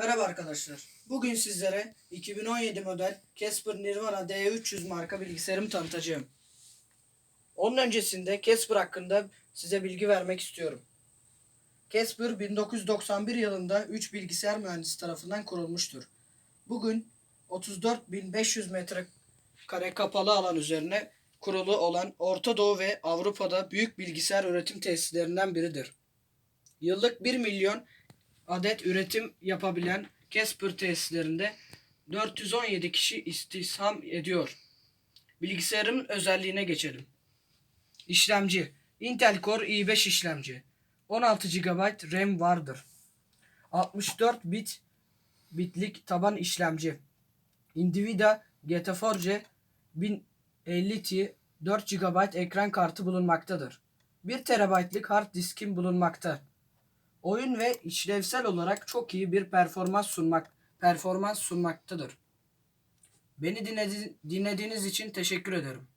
Merhaba arkadaşlar. Bugün sizlere 2017 model Casper Nirvana D300 marka bilgisayarımı tanıtacağım. Onun öncesinde Casper hakkında size bilgi vermek istiyorum. Casper 1991 yılında 3 bilgisayar mühendisi tarafından kurulmuştur. Bugün 34.500 metrekare kapalı alan üzerine kurulu olan Orta Doğu ve Avrupa'da büyük bilgisayar üretim tesislerinden biridir. Yıllık 1 milyon adet üretim yapabilen Casper tesislerinde 417 kişi istihdam ediyor. Bilgisayarın özelliğine geçelim. İşlemci Intel Core i5 işlemci. 16 GB RAM vardır. 64 bit bitlik taban işlemci. Nvidia GeForce 1050 Ti 4 GB ekran kartı bulunmaktadır. 1 TB'lık hard diskim bulunmakta oyun ve işlevsel olarak çok iyi bir performans sunmak performans sunmaktadır. Beni dinledi- dinlediğiniz için teşekkür ederim.